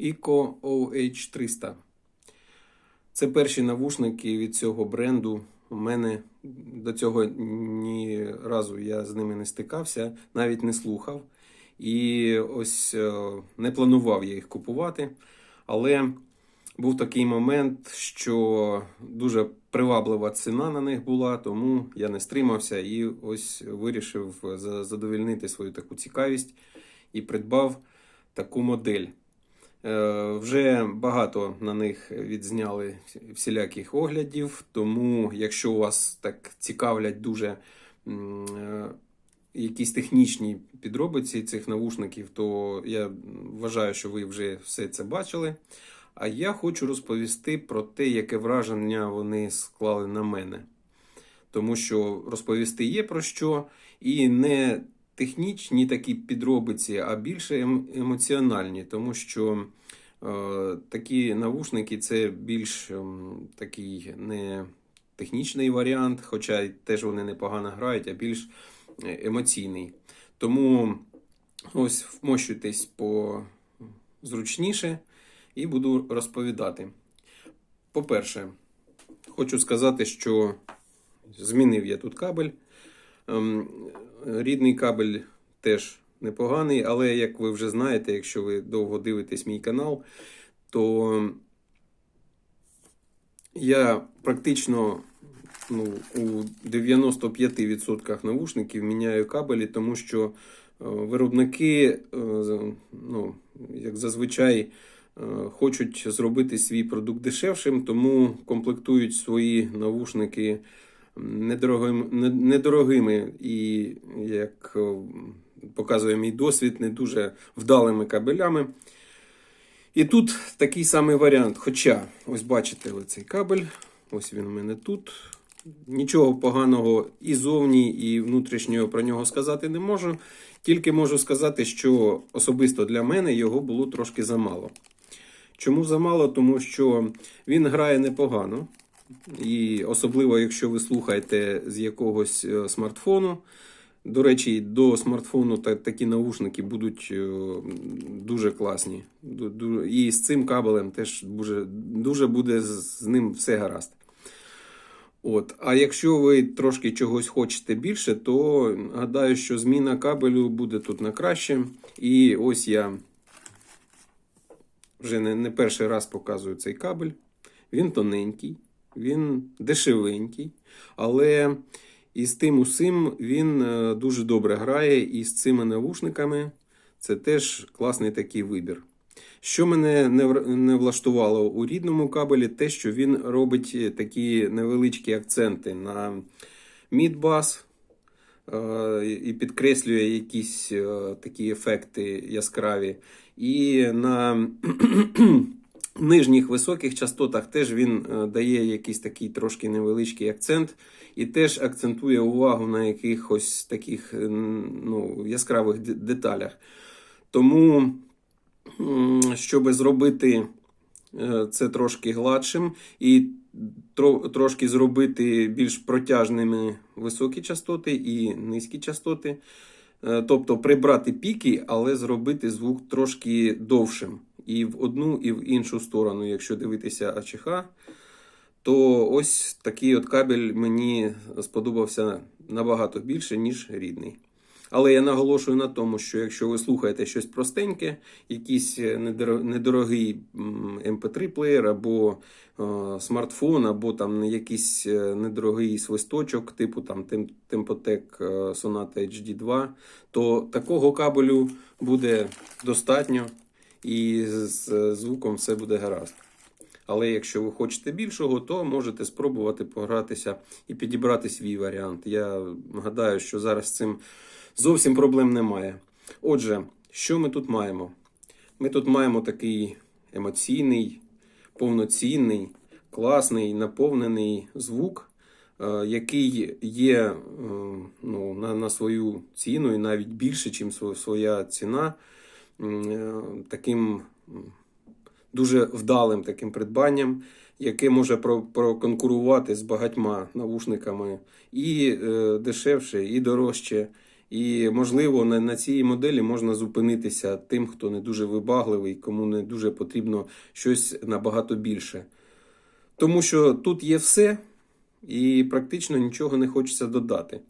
ICO OH300. Це перші навушники від цього бренду. У мене до цього ні разу я з ними не стикався, навіть не слухав. І ось е, не планував я їх купувати. Але був такий момент, що дуже приваблива ціна на них була, тому я не стримався і ось вирішив за- задовольнити свою таку цікавість і придбав таку модель. Е, Вже багато на них відзняли всіляких оглядів, тому якщо вас так цікавлять дуже е, якісь технічні підробиці цих навушників, то я вважаю, що ви вже все це бачили. А я хочу розповісти про те, яке враження вони склали на мене. Тому що розповісти є про що, і не технічні такі підробиці, а більше ем- емоціональні, тому що е, такі навушники це більш ем, такий не технічний варіант, хоча теж вони непогано грають, а більш е, емоційний. Тому ось вмощуйтесь по зручніше і буду розповідати. По-перше, хочу сказати, що змінив я тут кабель. Ем, Рідний кабель теж непоганий, але як ви вже знаєте, якщо ви довго дивитесь мій канал, то я практично ну, у 95% навушників міняю кабелі, тому що е, виробники, е, ну, як зазвичай, е, хочуть зробити свій продукт дешевшим, тому комплектують свої навушники недорогим, не- недорогими і, як е, показує мій досвід, не дуже вдалими кабелями. І тут такий самий варіант. Хоча, ось бачите, оцей кабель, ось він у мене тут. Нічого поганого і зовні, і внутрішнього про нього сказати не можу. Тільки можу сказати, що особисто для мене його було трошки замало. Чому замало? Тому що він грає непогано. І особливо, якщо ви слухаєте з якогось е, смартфону. До речі, до смартфону та, такі наушники будуть е, дуже класні. І з цим кабелем теж дуже, дуже буде з ним все гаразд. От. А якщо ви трошки чогось хочете більше, то гадаю, що зміна кабелю буде тут на краще. І ось я вже не, не перший раз показую цей кабель. Він тоненький, він дешевенький, але із тим усім він е, дуже добре грає, і з цими навушниками це теж класний такий вибір. Що мене не, влаштувало у рідному кабелі, те, що він робить е, такі невеличкі акценти на мідбас е, і підкреслює якісь такі ефекти яскраві. І на нижніх високих частотах теж він е, дає якийсь такий трошки невеличкий акцент, і теж акцентує увагу на якихось таких е, ну, яскравих деталях. Тому, щоб зробити е, це трошки гладшим і трошки зробити більш протяжними високі частоти і низькі частоти. Тобто прибрати піки, але зробити звук трошки довшим. І в одну, і в іншу сторону, якщо дивитися АЧХ, то ось такий от кабель мені сподобався набагато більше, ніж рідний. Але я наголошую на тому, що якщо ви слухаєте щось простеньке, якийсь недорогий mp3 плеєр або е, смартфон, або там якийсь е, недорогий свисточок, типу там Tem- Tempotec е, Sonata HD2, то такого кабелю буде достатньо і з звуком все буде гаразд. Але якщо ви хочете більшого, то можете спробувати погратися і підібрати свій варіант. Я гадаю, що зараз з цим зовсім проблем немає. Отже, що ми тут маємо? Ми тут маємо такий емоційний, повноцінний, класний, наповнений звук, е, який є е, ну, на, свою ціну і навіть більше, ніж своя ціна, таким дуже вдалим таким придбанням, яке може проконкурувати з багатьма навушниками і е, дешевше, і дорожче. І, можливо, на, цій моделі можна зупинитися тим, хто не дуже вибагливий, кому не дуже потрібно щось набагато більше. Тому що тут є все, і практично нічого не хочеться додати.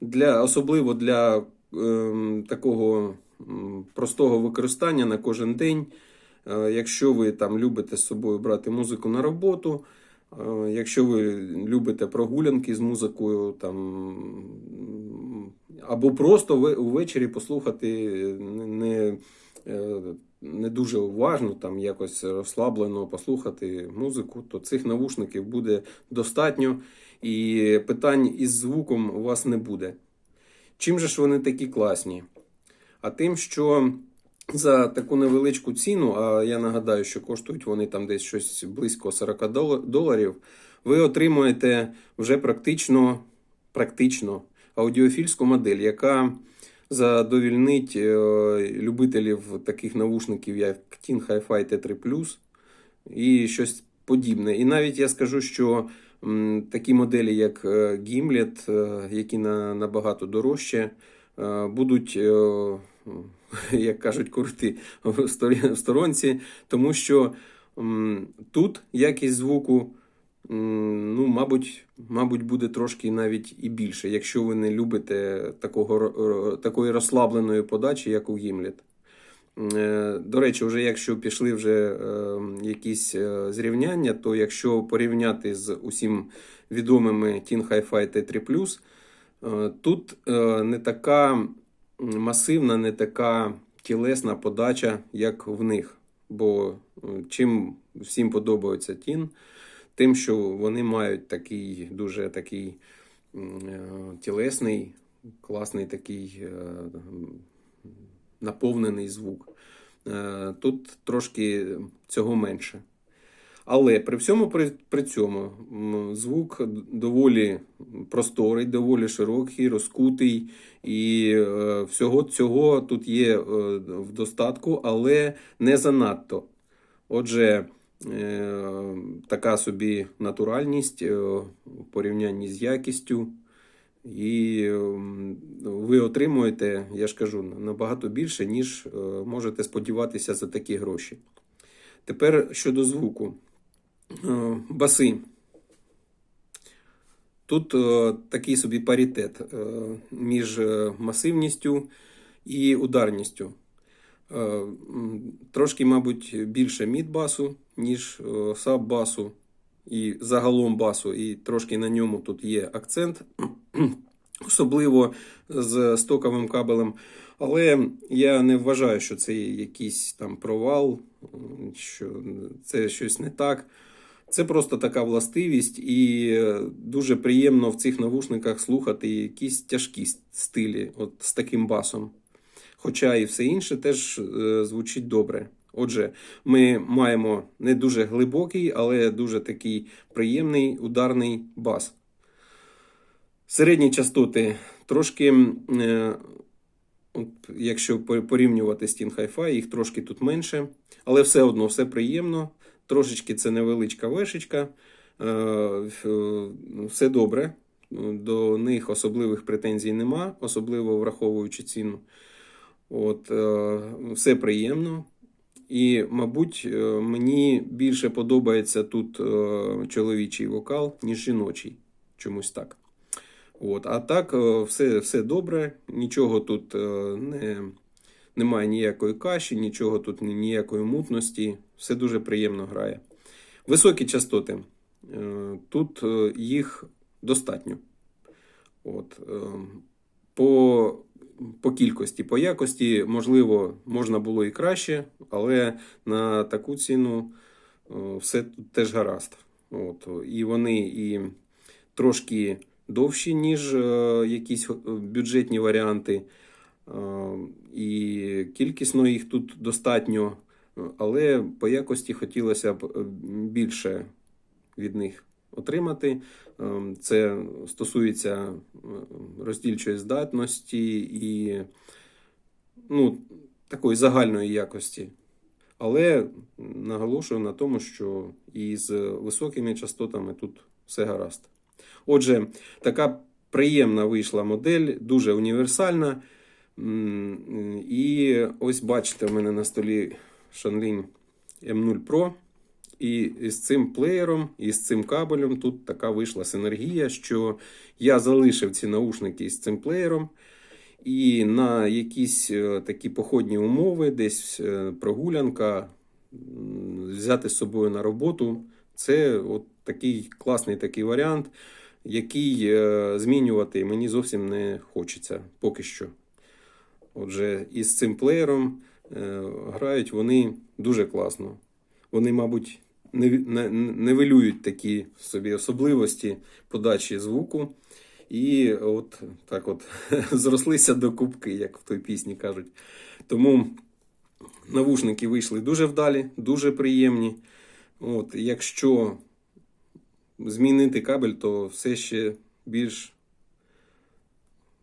Для, особливо для ем, такого простого використання на кожен день. Е, Якщо ви там любите з собою брати музику на роботу, е, якщо ви любите прогулянки з музикою, там, або просто увечері послухати не, не, е, не дуже уважно, там якось розслаблено послухати музику, то цих навушників буде достатньо, і питань із звуком у вас не буде. Чим же ж вони такі класні? А тим, що за таку невеличку ціну, а я нагадаю, що коштують вони там десь щось близько 40 доларів, ви отримуєте вже практично, практично аудіофільську модель, яка задовільнить е, любителів таких навушників, як Teen Hi-Fi T3 і щось подібне. І навіть я скажу, що такі моделі, як е, Gimlet, е, які набагато дорожче, будуть, як кажуть, курти в сторонці, тому що тут якість звуку, ну, мабуть, мабуть, буде трошки навіть і більше, якщо ви не любите такого, такої розслабленої подачі, як у Gimlet. Е, До речі, вже якщо пішли вже е, якісь е, зрівняння, то якщо порівняти з усім відомими Teen Hi-Fi T3+, е, тут не така масивна, не така тілесна подача, як в них. Бо е, чим всім подобається Teen, тим, що вони мають такий дуже такий е, тілесний, класний такий е, наповнений звук. Тут трошки цього менше. Але при всьому при, при цьому звук доволі просторий, доволі широкий, розкутий, і е, всього цього тут є е, в достатку, але не занадто. Отже, е, така собі натуральність е, в порівнянні з якістю. І ви отримуєте, я ж кажу, набагато більше, ніж е, можете сподіватися за такі гроші. Тепер щодо звуку. Е, Баси. Тут е, такий собі паритет е, між масивністю і ударністю. Трошки, мабуть, більше мідбасу, ніж саб-басу і загалом басу, і трошки на ньому тут є акцент, особливо з стоковим кабелем. Але я не вважаю, що це якийсь там провал, що це щось не так. Це просто така властивість, і дуже приємно в цих навушниках слухати якісь тяжкі стилі, от з таким басом. Хоча і все інше теж е, звучить добре. Отже, ми маємо не дуже глибокий, але дуже такий приємний ударний бас. Середні частоти трошки, е, якщо порівнювати з Teen Hi-Fi, їх трошки тут менше, але все одно все приємно. Трошечки це невеличка вешечка. Е, Все добре. До них особливих претензій нема, особливо враховуючи ціну. От, е, все приємно. І, мабуть, е, мені більше подобається тут е, чоловічий вокал, ніж жіночий. Чомусь так. От. А так, е, все, все добре, нічого тут е, не, немає ніякої каші, нічого тут ніякої мутності. Все дуже приємно грає. Високі частоти. Е, Тут е, їх достатньо. От. е, По, по кількості, по якості, можливо, можна було і краще, але на таку ціну все тут теж гаразд. От. І вони і трошки довші, ніж якісь бюджетні варіанти. Е, І кількісно їх тут достатньо, е, але по якості хотілося б е, більше від них отримати. Це стосується роздільчої здатності і ну, такої загальної якості. Але наголошую на тому, що і з високими частотами тут все гаразд. Отже, така приємна вийшла модель, дуже універсальна. І ось бачите, у мене на столі Shanling M0 Pro. І з цим плеєром, і з цим кабелем тут така вийшла синергія, що я залишив ці наушники з цим плеєром. І на якісь е, такі походні умови, десь е, прогулянка, взяти з собою на роботу. Це от такий класний такий варіант, який е, змінювати мені зовсім не хочеться поки що. Отже, із цим плеєром е, грають вони дуже класно. Вони, мабуть, не, не, не вилюють такі собі особливості подачі звуку. І от так от зрослися до кубки, як в той пісні кажуть. Тому навушники вийшли дуже вдалі, дуже приємні. От, якщо змінити кабель, то все ще більш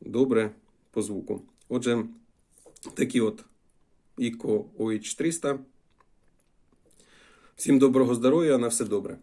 добре по звуку. Отже, такі от ICO OH300. Всім доброго здоров'я, на все добре.